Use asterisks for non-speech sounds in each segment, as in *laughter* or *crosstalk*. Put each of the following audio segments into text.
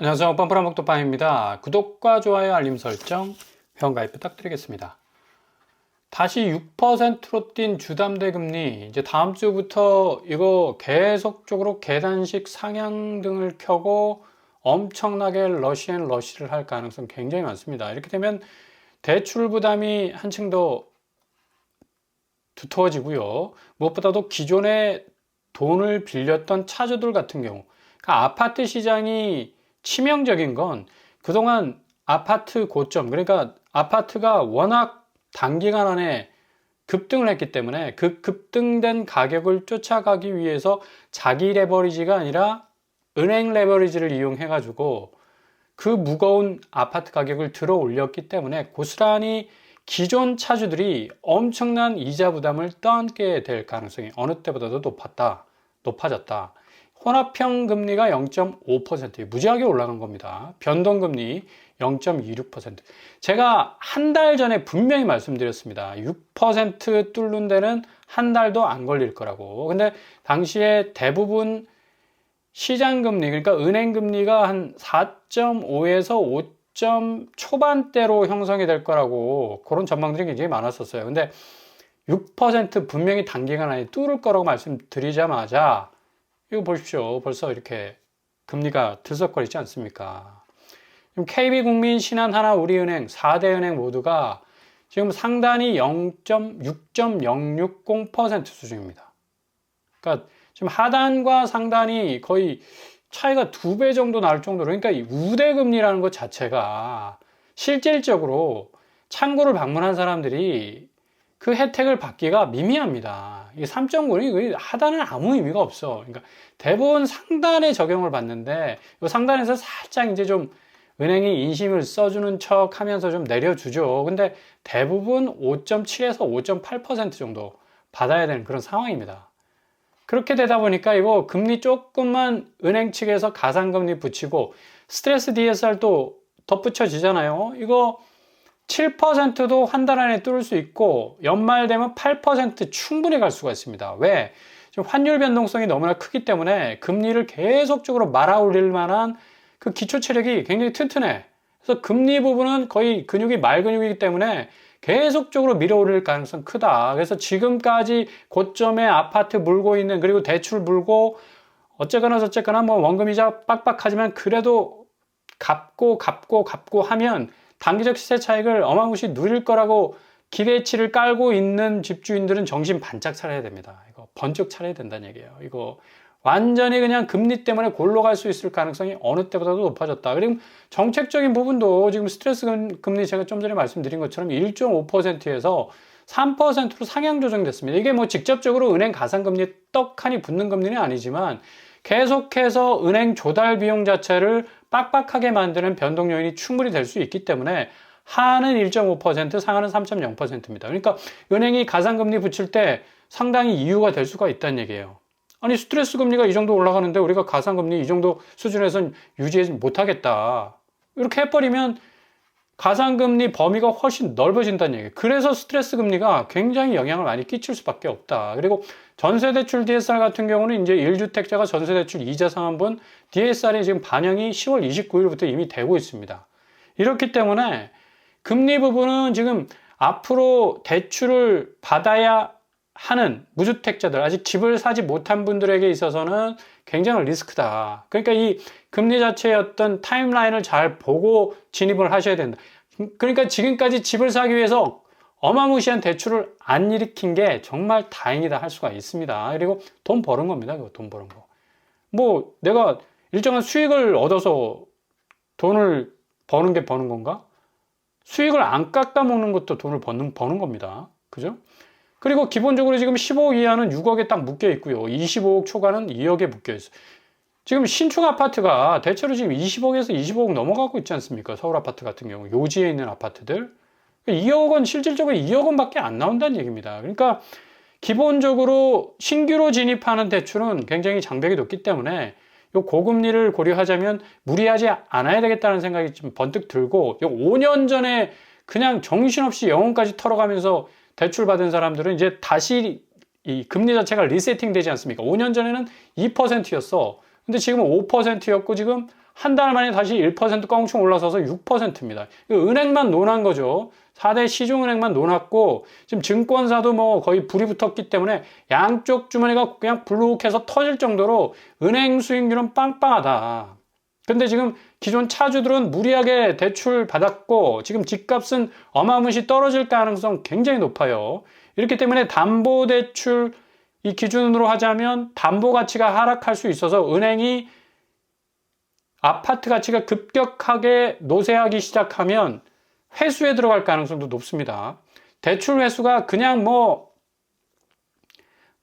안녕하세요. 뻔뻔한 목도빵입니다. 구독과 좋아요, 알림 설정, 회원 가입 부탁드리겠습니다. 다시 6%로 뛴 주담대 금리, 이제 다음 주부터 이거 계속적으로 계단식 상향 등을 켜고 엄청나게 러시앤 러시를 할 가능성 굉장히 많습니다. 이렇게 되면 대출 부담이 한층 더 두터워지고요. 무엇보다도 기존에 돈을 빌렸던 차주들 같은 경우, 그러니까 아파트 시장이 치명적인 건 그동안 아파트 고점, 그러니까 아파트가 워낙 단기간 안에 급등을 했기 때문에 그 급등된 가격을 쫓아가기 위해서 자기 레버리지가 아니라 은행 레버리지를 이용해 가지고 그 무거운 아파트 가격을 들어 올렸기 때문에 고스란히 기존 차주들이 엄청난 이자 부담을 떠안게 될 가능성이 어느 때보다도 높았다, 높아졌다. 혼합형 금리가 0.5% 무지하게 올라간 겁니다. 변동금리 0.26%. 제가 한 달 전에 분명히 말씀드렸습니다. 6% 뚫는 데는 한 달도 안 걸릴 거라고. 근데 당시에 대부분 시장금리, 그러니까 은행금리가 한 4.5에서 5점 초반대로 형성이 될 거라고 그런 전망들이 굉장히 많았었어요. 근데 6% 분명히 단기간 안에 뚫을 거라고 말씀드리자마자 이거 보십시오. 벌써 이렇게 금리가 들썩거리지 않습니까? KB국민, 신한하나, 우리은행, 4대 은행 모두가 지금 상단이 0.6.060% 수준입니다. 그러니까 지금 하단과 상단이 거의 차이가 두 배 정도 날 정도로 그러니까 우대금리라는 것 자체가 실질적으로 창구를 방문한 사람들이 그 혜택을 받기가 미미합니다. 이 3.9는 하단은 아무 의미가 없어. 그러니까 대부분 상단에 적용을 받는데 이 상단에서 살짝 이제 좀 은행이 인심을 써주는 척 하면서 좀 내려주죠. 근데 대부분 5.7에서 5.8% 정도 받아야 되는 그런 상황입니다. 그렇게 되다 보니까 이거 금리 조금만 은행 측에서 가상금리 붙이고 스트레스 DSR도 덧붙여지잖아요. 이거 7%도 한 달 안에 뚫을 수 있고 연말 되면 8% 충분히 갈 수가 있습니다. 왜? 지금 환율 변동성이 너무나 크기 때문에 금리를 계속적으로 말아 올릴 만한 그 기초 체력이 굉장히 튼튼해. 그래서 금리 부분은 거의 근육이 말 근육이기 때문에 계속적으로 밀어 올릴 가능성 크다. 그래서 지금까지 고점에 아파트 물고 있는 그리고 대출 물고 어쨌거나 저쨌거나 뭐 원금이자 빡빡하지만 그래도 갚고 갚고 갚고 하면 단기적 시세 차익을 어마무시 누릴 거라고 기대치를 깔고 있는 집주인들은 정신 반짝 차려야 됩니다. 이거 번쩍 차려야 된다는 얘기예요. 이거 완전히 그냥 금리 때문에 골로 갈 수 있을 가능성이 어느 때보다도 높아졌다. 그리고 정책적인 부분도 지금 스트레스 금리 제가 좀 전에 말씀드린 것처럼 1.5%에서 3%로 상향 조정됐습니다. 이게 뭐 직접적으로 은행 가상금리 떡하니 붙는 금리는 아니지만 계속해서 은행 조달 비용 자체를 빡빡하게 만드는 변동 요인이 충분히 될 수 있기 때문에 하는 1.5%, 상하는 3.0%입니다. 그러니까 은행이 가상금리 붙일 때 상당히 이유가 될 수가 있다는 얘기예요. 아니 스트레스 금리가 이 정도 올라가는데 우리가 가상금리 이 정도 수준에선 유지하지 못하겠다. 이렇게 해버리면 가상금리 범위가 훨씬 넓어진다는 얘기예요. 그래서 스트레스 금리가 굉장히 영향을 많이 끼칠 수밖에 없다. 그리고 전세대출 DSR 같은 경우는 이제 1주택자가 전세대출 이자 상환분 DSR이 지금 반영이 10월 29일부터 이미 되고 있습니다. 이렇기 때문에 금리 부분은 지금 앞으로 대출을 받아야 하는 무주택자들, 아직 집을 사지 못한 분들에게 있어서는 굉장히 리스크다. 그러니까 이 금리 자체의 어떤 타임라인을 잘 보고 진입을 하셔야 된다. 그러니까 지금까지 집을 사기 위해서 어마무시한 대출을 안 일으킨 게 정말 다행이다 할 수가 있습니다. 그리고 돈 버는 겁니다. 돈 버는 거. 뭐 내가 일정한 수익을 얻어서 돈을 버는 게 버는 건가? 수익을 안 깎아 먹는 것도 돈을 버는, 버는 겁니다. 그죠? 그리고 기본적으로 지금 15억 이하는 6억에 딱 묶여 있고요. 25억 초과는 2억에 묶여 있어요. 지금 신축 아파트가 대체로 지금 20억에서 25억 넘어가고 있지 않습니까? 서울 아파트 같은 경우 요지에 있는 아파트들 2억 원 실질적으로 2억 원밖에 안 나온다는 얘기입니다. 그러니까 기본적으로 신규로 진입하는 대출은 굉장히 장벽이 높기 때문에 요 고금리를 고려하자면 무리하지 않아야 되겠다는 생각이 좀 번뜩 들고 요 5년 전에 그냥 정신없이 영혼까지 털어가면서 대출 받은 사람들은 이제 다시 이 금리 자체가 리세팅 되지 않습니까? 5년 전에는 2%였어. 근데 지금은 5%였고 지금 한 달 만에 다시 1% 껑충 올라서서 6%입니다. 은행만 논한 거죠. 4대 시중은행만 논았고 지금 증권사도 뭐 거의 불이 붙었기 때문에 양쪽 주머니가 그냥 불룩해서 터질 정도로 은행 수익률은 빵빵하다. 근데 지금 기존 차주들은 무리하게 대출 받았고 지금 집값은 어마무시 떨어질 가능성 굉장히 높아요. 이렇기 때문에 담보 대출 이 기준으로 하자면 담보 가치가 하락할 수 있어서 은행이 아파트 가치가 급격하게 노쇠하기 시작하면 회수에 들어갈 가능성도 높습니다. 대출 회수가 그냥 뭐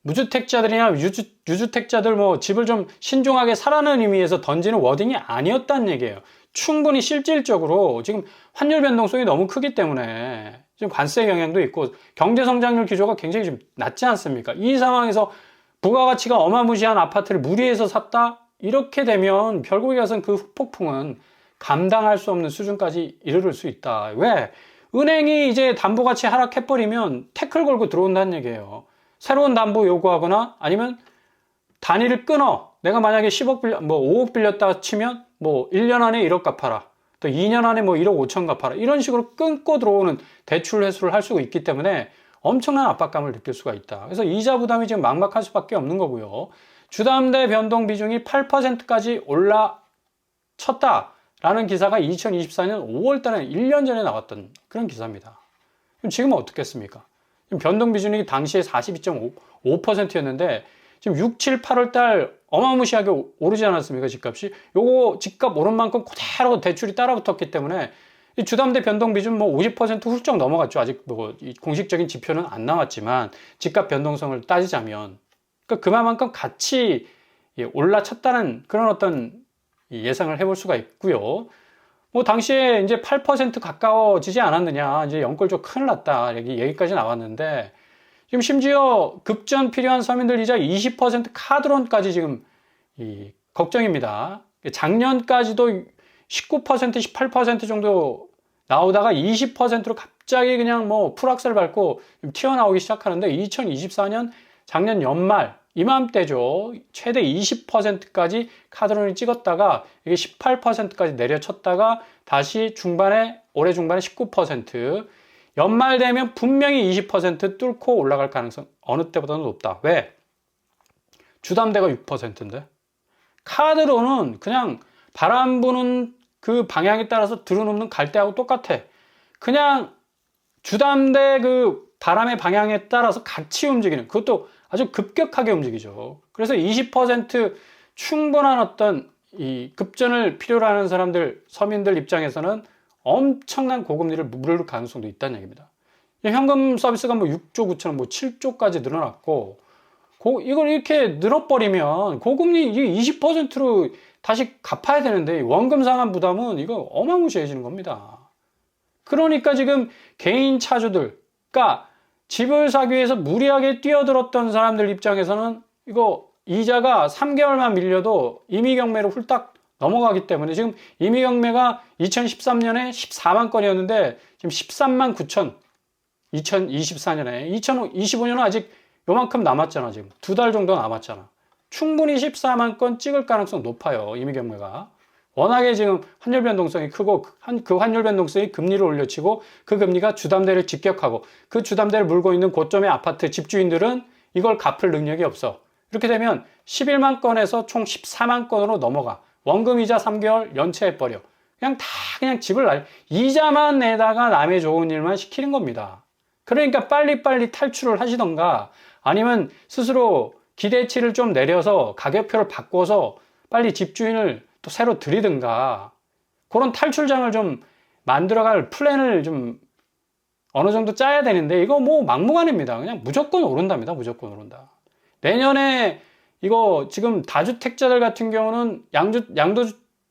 무주택자들이나 유주, 유주택자들 뭐 집을 좀 신중하게 사라는 의미에서 던지는 워딩이 아니었다는 얘기예요. 충분히 실질적으로 지금 환율 변동성이 너무 크기 때문에 지금 관세 영향도 있고 경제 성장률 기조가 굉장히 좀 낮지 않습니까? 이 상황에서 부가가치가 어마무시한 아파트를 무리해서 샀다? 이렇게 되면 결국에 가서는 그 후폭풍은 감당할 수 없는 수준까지 이르를 수 있다. 왜? 은행이 이제 담보가치 하락해버리면 태클 걸고 들어온다는 얘기예요. 새로운 담보 요구하거나 아니면 단위를 끊어. 내가 만약에 10억 빌려, 뭐 5억 빌렸다 치면 뭐 1년 안에 1억 갚아라. 또 2년 안에 뭐 1억 5천 갚아라. 이런 식으로 끊고 들어오는 대출 회수를 할 수가 있기 때문에 엄청난 압박감을 느낄 수가 있다. 그래서 이자 부담이 지금 막막할 수밖에 없는 거고요. 주담대 변동 비중이 8%까지 올라쳤다. 라는 기사가 2024년 5월 달에 1년 전에 나왔던 그런 기사입니다. 그럼 지금은 어떻겠습니까? 변동 비중이 당시에 42.5%였는데 지금 6, 7, 8월 달 어마무시하게 오르지 않았습니까? 집값이. 요거 집값 오른 만큼 그대로 대출이 따라붙었기 때문에 이 주담대 변동 비중 뭐 50% 훌쩍 넘어갔죠. 아직 뭐 공식적인 지표는 안 나왔지만 집값 변동성을 따지자면 그러니까 그만큼 같이 올라쳤다는 그런 어떤 예상을 해볼 수가 있고요. 뭐 당시에 이제 8% 가까워지지 않았느냐 이제 연골 큰일 났다 여기 얘기까지 나왔는데 지금 심지어 급전 필요한 서민들 이자 20% 카드론까지 지금 이 걱정입니다. 작년까지도 19% 18% 정도 나오다가 20%로 갑자기 그냥 뭐 풀악셀 밟고 튀어나오기 시작하는데 2024년 작년 연말 이맘때죠. 최대 20%까지 카드론을 찍었다가 이게 18%까지 내려쳤다가 다시 중반에 올해 중반에 19% 연말 되면 분명히 20% 뚫고 올라갈 가능성 어느 때보다는 높다. 왜? 주담대가 6%인데 카드론은 그냥 바람 부는 그 방향에 따라서 들어놓는 갈대하고 똑같아. 그냥 주담대 그 바람의 방향에 따라서 같이 움직이는 그것도 아주 급격하게 움직이죠. 그래서 20% 충분한 어떤 이 급전을 필요로 하는 사람들, 서민들 입장에서는 엄청난 고금리를 물을 가능성도 있다는 얘기입니다. 현금 서비스가 뭐 6조 9천원, 뭐 7조까지 늘어났고, 고, 이걸 이렇게 늘어버리면 고금리 이게 20%로 다시 갚아야 되는데 원금 상환 부담은 이거 어마무시해지는 겁니다. 그러니까 지금 개인 차주들, 그러니까 집을 사기 위해서 무리하게 뛰어들었던 사람들 입장에서는 이거 이자가 3개월만 밀려도 임의 경매로 훌딱 넘어가기 때문에 지금 임의 경매가 2013년에 14만 건이었는데 지금 13만 9천 2024년에 2025년은 아직 요만큼 남았잖아 지금. 두 달 정도 남았잖아. 충분히 14만 건 찍을 가능성 높아요 임의 경매가 워낙에 지금 환율 변동성이 크고 그 환율 변동성이 금리를 올려치고 그 금리가 주담대를 직격하고 그 주담대를 물고 있는 고점의 아파트 집주인들은 이걸 갚을 능력이 없어. 이렇게 되면 11만 건에서 총 14만 건으로 넘어가. 원금 이자 3개월 연체해 버려. 그냥 다 그냥 집을 날 이자만 내다가 남의 좋은 일만 시키는 겁니다. 그러니까 빨리빨리 탈출을 하시던가 아니면 스스로 기대치를 좀 내려서 가격표를 바꿔서 빨리 집주인을 또 새로 들이든가 그런 탈출장을 좀 만들어갈 플랜을 좀 어느 정도 짜야 되는데 이거 뭐 막무가내입니다. 그냥 무조건 오른답니다. 무조건 오른다. 내년에 이거 지금 다주택자들 같은 경우는 양주, 양도,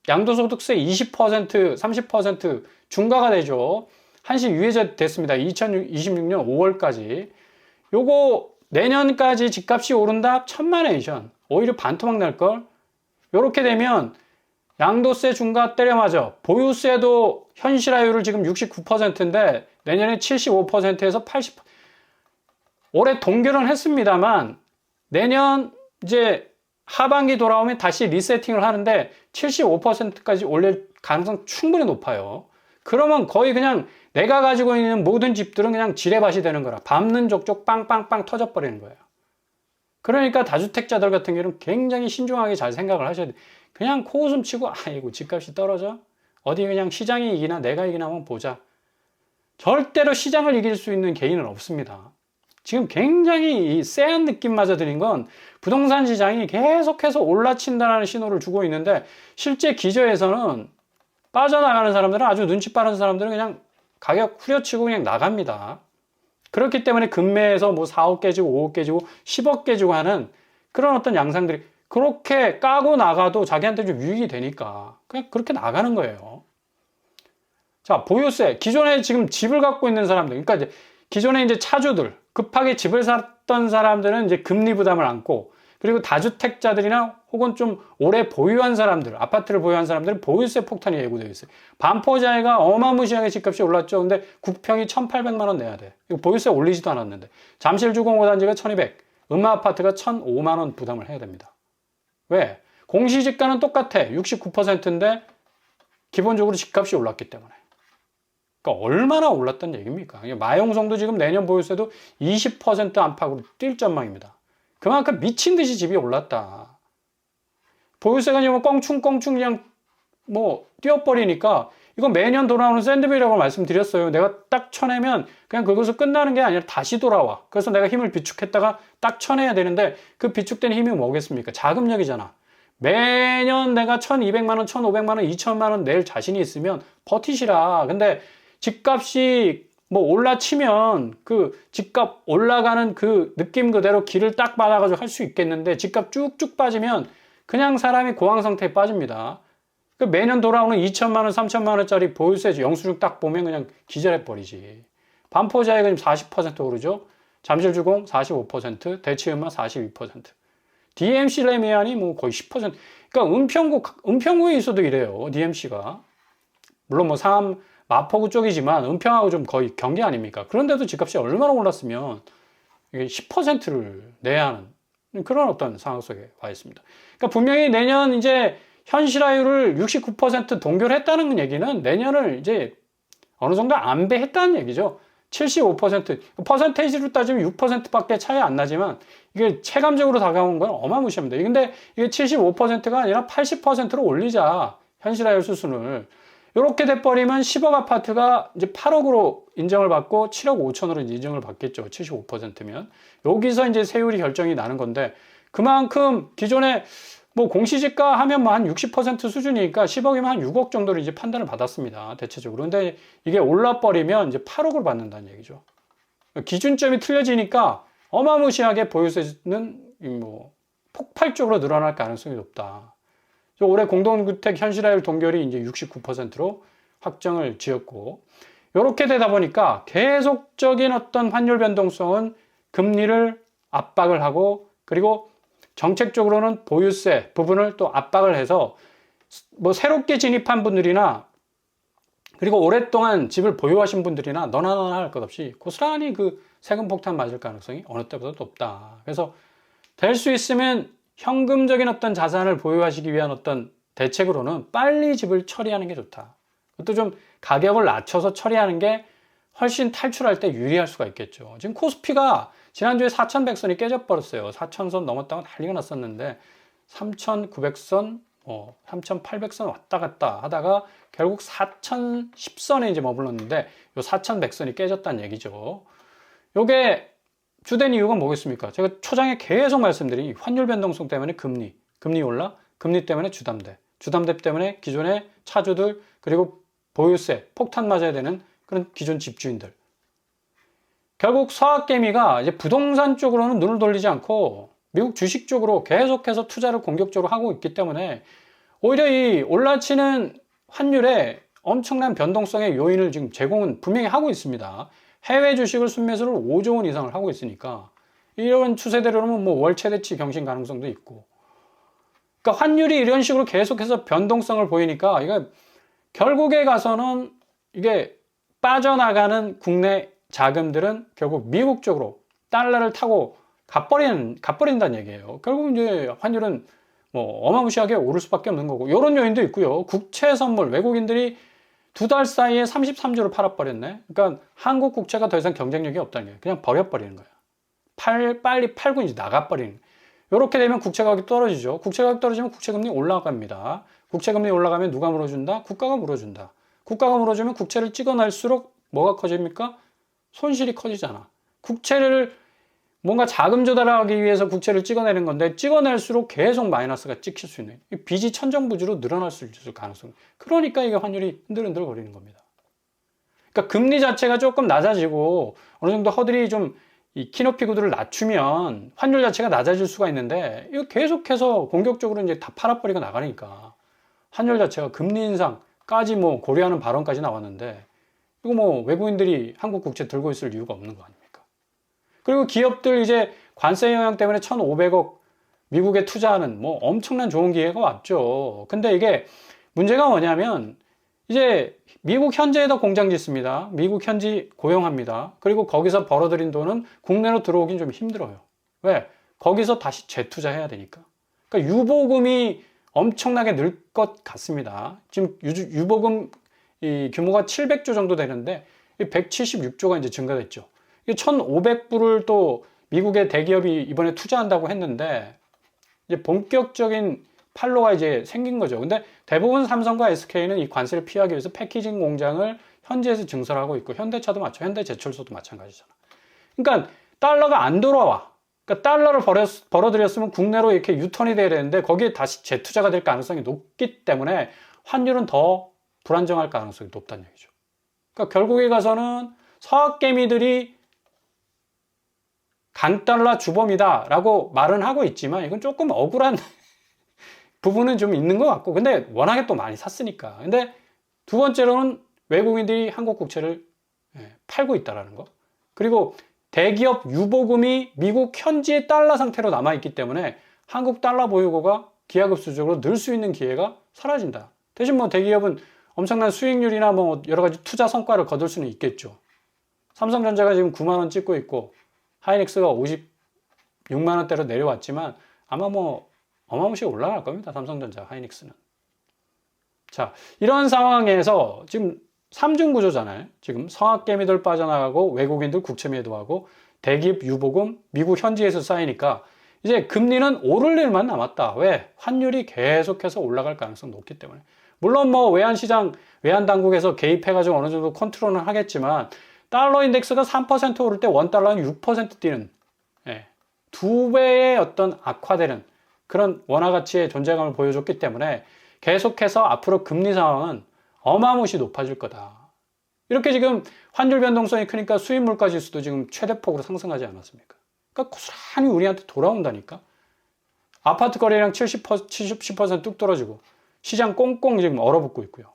양도소득세 20%, 30% 중과가 되죠. 한시 유예제 됐습니다. 2026년 5월까지. 요거 내년까지 집값이 오른다? 천만 에이션. 오히려 반토막 날걸? 요렇게 되면 양도세 중과 때려 맞아. 보유세도 현실화율을 지금 69%인데 내년에 75%에서 80%. 올해 동결은 했습니다만 내년 이제 하반기 돌아오면 다시 리세팅을 하는데 75%까지 올릴 가능성 충분히 높아요. 그러면 거의 그냥 내가 가지고 있는 모든 집들은 그냥 지뢰밭이 되는 거라. 밟는 족족 빵빵빵 터져버리는 거예요. 그러니까 다주택자들 같은 경우는 굉장히 신중하게 잘 생각을 하셔야 돼. 그냥 코웃음 치고, 아이고, 집값이 떨어져? 어디 그냥 시장이 이기나 내가 이기나 한번 보자. 절대로 시장을 이길 수 있는 개인은 없습니다. 지금 굉장히 이 쎄한 느낌마저 드는 건 부동산 시장이 계속해서 올라친다는 신호를 주고 있는데 실제 기저에서는 빠져나가는 사람들은 아주 눈치 빠른 사람들은 그냥 가격 후려치고 그냥 나갑니다. 그렇기 때문에 금매에서 뭐 4억 깨지고 5억 깨지고 10억 깨지고 하는 그런 어떤 양상들이 그렇게 까고 나가도 자기한테 좀 유익이 되니까 그냥 그렇게 나가는 거예요. 자, 보유세. 기존에 지금 집을 갖고 있는 사람들, 그러니까 이제 기존에 이제 차주들, 급하게 집을 샀던 사람들은 이제 금리 부담을 안고 그리고 다주택자들이나 혹은 좀 오래 보유한 사람들, 아파트를 보유한 사람들은 보유세 폭탄이 예고되어 있어요. 반포자이가 어마무시하게 집값이 올랐죠. 근데 국평이 1,800만 원 내야 돼. 이거 보유세 올리지도 않았는데. 잠실 주공 5단지가 1,200, 음마 아파트가 1,005만 원 부담을 해야 됩니다. 왜? 공시지가는 똑같아. 69%인데 기본적으로 집값이 올랐기 때문에. 그러니까 얼마나 올랐단 얘기입니까? 마용성도 지금 내년 보유세도 20% 안팎으로 뛸 전망입니다. 그만큼 미친 듯이 집이 올랐다. 보유세가 지금 껑충껑충 그냥 뭐 뛰어버리니까 이거 매년 돌아오는 샌드빌이라고 말씀드렸어요. 내가 딱 쳐내면 그냥 그것을 끝나는 게 아니라 다시 돌아와. 그래서 내가 힘을 비축했다가 딱 쳐내야 되는데 그 비축된 힘이 뭐겠습니까? 자금력이잖아. 매년 내가 1200만 원, 1500만 원, 2000만 원 낼 자신이 있으면 버티시라. 근데 집값이 뭐 올라치면 그 집값 올라가는 그 느낌 그대로 길을 딱 받아가지고 할 수 있겠는데 집값 쭉쭉 빠지면 그냥 사람이 고황 상태에 빠집니다. 그 매년 돌아오는 2천만 원, 3천만 원짜리 보유세 영수증 딱 보면 그냥 기절해 버리지. 반포자액은 40% 오르죠. 잠실주공 45%, 대치음마 42%. DMC 레미안이 뭐 거의 10%. 그러니까 은평구 은평구에 있어도 이래요. DMC가. 물론 뭐 상암 마포구 쪽이지만 은평하고 좀 거의 경계 아닙니까? 그런데도 집값이 얼마나 올랐으면 이게 10%를 내야 하는 그런 어떤 상황 속에 와 있습니다. 그러니까 분명히 내년 이제 현실화율을 69% 동결했다는 얘기는 내년을 이제 어느 정도 안배했다는 얘기죠. 75% 퍼센테이지로 따지면 6%밖에 차이 안 나지만 이게 체감적으로 다가온 건 어마무시합니다. 근데 이게 75%가 아니라 80%로 올리자 현실화율 수순을 이렇게 돼버리면 10억 아파트가 이제 8억으로 인정을 받고 7억 5천으로 인정을 받겠죠. 75%면. 여기서 이제 세율이 결정이 나는 건데 그만큼 기존에 뭐 공시지가 하면 뭐 한 60% 수준이니까 10억이면 한 6억 정도로 이제 판단을 받았습니다. 대체적으로. 근데 이게 올라버리면 이제 8억을 받는다는 얘기죠. 기준점이 틀려지니까 어마무시하게 보유세는 뭐 폭발적으로 늘어날 가능성이 높다. 올해 공동주택 현실화율 동결이 이제 69%로 확정을 지었고 이렇게 되다 보니까 계속적인 어떤 환율 변동성은 금리를 압박을 하고 그리고 정책적으로는 보유세 부분을 또 압박을 해서 뭐 새롭게 진입한 분들이나 그리고 오랫동안 집을 보유하신 분들이나 너나 너나 할 것 없이 고스란히 그 세금 폭탄 맞을 가능성이 어느 때보다 높다. 그래서 될 수 있으면 현금적인 어떤 자산을 보유하시기 위한 어떤 대책으로는 빨리 집을 처리하는 게 좋다. 그것도 좀 가격을 낮춰서 처리하는 게 훨씬 탈출할 때 유리할 수가 있겠죠. 지금 코스피가 지난주에 4,100선이 깨져버렸어요. 4,000선 넘었다고 난리가 났었는데 3,900선, 뭐 3,800선 왔다 갔다 하다가 결국 4,010선에 이제 머물렀는데 요 4,100선이 깨졌다는 얘기죠. 요게 주된 이유가 뭐겠습니까? 제가 초장에 계속 말씀드린 환율 변동성 때문에 금리, 금리 올라, 금리 때문에 주담대, 주담대 때문에 기존의 차주들 그리고 보유세 폭탄 맞아야 되는 그런 기존 집주인들. 결국 서학개미가 이제 부동산 쪽으로는 눈을 돌리지 않고 미국 주식 쪽으로 계속해서 투자를 공격적으로 하고 있기 때문에 오히려 이 올라치는 환율에 엄청난 변동성의 요인을 지금 제공은 분명히 하고 있습니다. 해외 주식을 순매수를 5조 원 이상을 하고 있으니까 이런 추세대로는 뭐 월 최대치 경신 가능성도 있고 그러니까 환율이 이런 식으로 계속해서 변동성을 보이니까 이거 결국에 가서는 이게 빠져나가는 국내 자금들은 결국 미국 쪽으로 달러를 타고 갚버리는, 갚버린다는 얘기예요. 결국 이제 환율은 뭐 어마무시하게 오를 수밖에 없는 거고, 이런 요인도 있고요. 국채 선물, 외국인들이 두 달 사이에 33조를 팔아버렸네. 그러니까 한국 국채가 더 이상 경쟁력이 없다는 거예요. 그냥 버려버리는 거예요. 팔, 빨리 팔고 이제 나가버리는. 이렇게 되면 국채 가격이 떨어지죠. 국채 가격 떨어지면 국채 금리 올라갑니다. 국채 금리 올라가면 누가 물어준다? 국가가 물어준다. 국가가 물어주면 국채를 찍어낼수록 뭐가 커집니까? 손실이 커지잖아. 국채를 뭔가 자금 조달하기 위해서 국채를 찍어내는 건데 찍어낼수록 계속 마이너스가 찍힐 수 있는 이 빚이 천정부지로 늘어날 수 있을 가능성. 그러니까 이게 환율이 흔들흔들 거리는 겁니다. 그러니까 금리 자체가 조금 낮아지고 어느 정도 허들이 좀 이 키높이 구도를 낮추면 환율 자체가 낮아질 수가 있는데 이거 계속해서 공격적으로 이제 다 팔아버리고 나가니까 환율 자체가 금리 인상까지 뭐 고려하는 발언까지 나왔는데 이거 뭐 외국인들이 한국 국채 들고 있을 이유가 없는 거 아닙니까? 그리고 기업들 이제 관세 영향 때문에 1,500억 미국에 투자하는 뭐 엄청난 좋은 기회가 왔죠. 근데 이게 문제가 뭐냐면 이제 미국 현지에다 공장 짓습니다. 미국 현지 고용합니다. 그리고 거기서 벌어들인 돈은 국내로 들어오긴 좀 힘들어요. 왜? 거기서 다시 재투자해야 되니까. 그러니까 유보금이 엄청나게 늘 것 같습니다. 지금 유, 보금 규모가 700조 정도 되는데 176조가 이제 증가됐죠. 1,500불을 또 미국의 대기업이 이번에 투자한다고 했는데 이제 본격적인 팔로가 이제 생긴 거죠. 근데 대부분 삼성과 SK는 이 관세를 피하기 위해서 패키징 공장을 현지에서 증설하고 있고 현대차도 마찬 현대제철소도 마찬가지잖아. 그러니까 달러가 안 돌아와. 그러니까 달러를 벌어, 벌어들였으면 국내로 이렇게 유턴이 돼야 되는데 거기에 다시 재투자가 될 가능성이 높기 때문에 환율은 더 불안정할 가능성이 높다는 얘기죠. 그러니까 결국에 가서는 서학개미들이 강달러 주범이다 라고 말은 하고 있지만 이건 조금 억울한 *laughs* 부분은 좀 있는 것 같고 근데 워낙에 또 많이 샀으니까. 근데 두 번째로는 외국인들이 한국 국채를 예, 팔고 있다라는 거. 그리고 대기업 유보금이 미국 현지의 달러 상태로 남아있기 때문에 한국 달러 보유고가 기하급수적으로 늘 수 있는 기회가 사라진다. 대신 뭐 대기업은 엄청난 수익률이나 뭐 여러 가지 투자 성과를 거둘 수는 있겠죠 삼성전자가 지금 9만 원 찍고 있고 하이닉스가 56만 원대로 내려왔지만 아마 뭐 어마무시하게 올라갈 겁니다. 삼성전자, 하이닉스는. 자, 이런 상황에서 지금 삼중 구조잖아요. 지금 성학개미들 빠져나가고 외국인들 국채 매도하고 대기업 유보금 미국 현지에서 쌓이니까 이제 금리는 오를 일만 남았다. 왜? 환율이 계속해서 올라갈 가능성 높기 때문에. 물론 뭐 외환시장, 외환당국에서 개입해가지고 어느 정도 컨트롤은 하겠지만 달러 인덱스가 3% 오를 때 원달러는 6% 뛰는 예, 두 배의 어떤 악화되는 그런 원화 가치의 존재감을 보여줬기 때문에 계속해서 앞으로 금리 상황은 어마무시 높아질 거다. 이렇게 지금 환율 변동성이 크니까 수입 물가 지수도 지금 최대폭으로 상승하지 않았습니까? 그러니까 고스란히 우리한테 돌아온다니까. 아파트 거래량 70%, 70%뚝 떨어지고 시장 꽁꽁 지금 얼어붙고 있고요.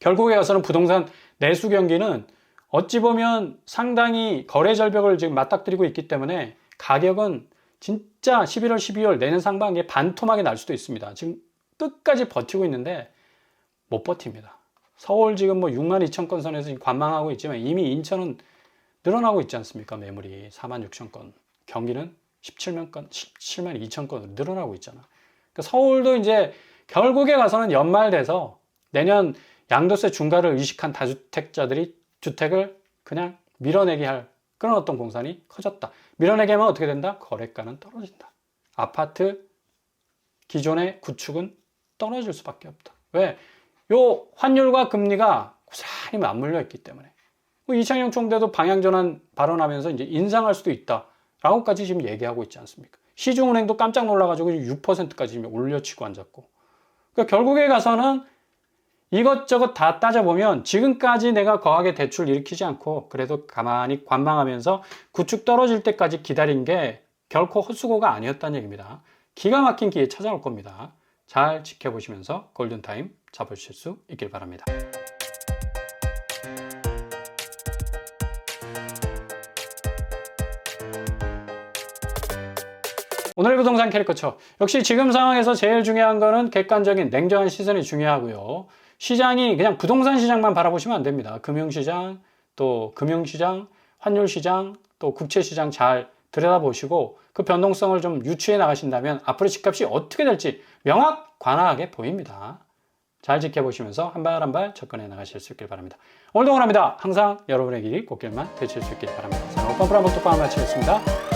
결국에 가서는 부동산 내수 경기는 어찌 보면 상당히 거래 절벽을 지금 맞닥뜨리고 있기 때문에 가격은 진짜 11월, 12월 내년 상반기에 반토막이 날 수도 있습니다. 지금 끝까지 버티고 있는데 못 버팁니다. 서울 지금 뭐 6만 2천 건 선에서 관망하고 있지만 이미 인천은 늘어나고 있지 않습니까? 매물이 4만 6천 건. 경기는 17만 건, 17만 2천 건으로 늘어나고 있잖아. 그러니까 서울도 이제 결국에 가서는 연말 돼서 내년 양도세 중과를 의식한 다주택자들이 주택을 그냥 밀어내게 할 그런 어떤 공산이 커졌다. 밀어내게 하면 어떻게 된다? 거래가는 떨어진다. 아파트 기존의 구축은 떨어질 수밖에 없다. 왜? 요 환율과 금리가 고스란히 맞물려 있기 때문에. 뭐 이창용 총대도 방향전환 발언하면서 이제 인상할 수도 있다. 라고까지 지금 얘기하고 있지 않습니까? 시중은행도 깜짝 놀라가지고 6%까지 지금 올려치고 앉았고. 그러니까 결국에 가서는 이것저것 다 따져보면 지금까지 내가 거하게 대출 일으키지 않고 그래도 가만히 관망하면서 구축 떨어질 때까지 기다린 게 결코 헛수고가 아니었다는 얘기입니다. 기가 막힌 기회 찾아올 겁니다. 잘 지켜보시면서 골든타임 잡으실 수 있길 바랍니다. 오늘 부동산 캐릭터처 역시 지금 상황에서 제일 중요한 거는 객관적인 냉정한 시선이 중요하고요. 시장이 그냥 부동산 시장만 바라보시면 안 됩니다. 금융시장, 또 금융시장, 환율시장, 또 국채시장 잘 들여다보시고 그 변동성을 좀 유추해 나가신다면 앞으로 집값이 어떻게 될지 명확 관하하게 보입니다. 잘 지켜보시면서 한 발 한 발 접근해 나가실 수 있길 바랍니다. 오늘도 응원합니다. 항상 여러분의 길이 꽃길만 되실 수 있길 바랍니다. 저는 오빠 브라보 톡방 마치겠습니다.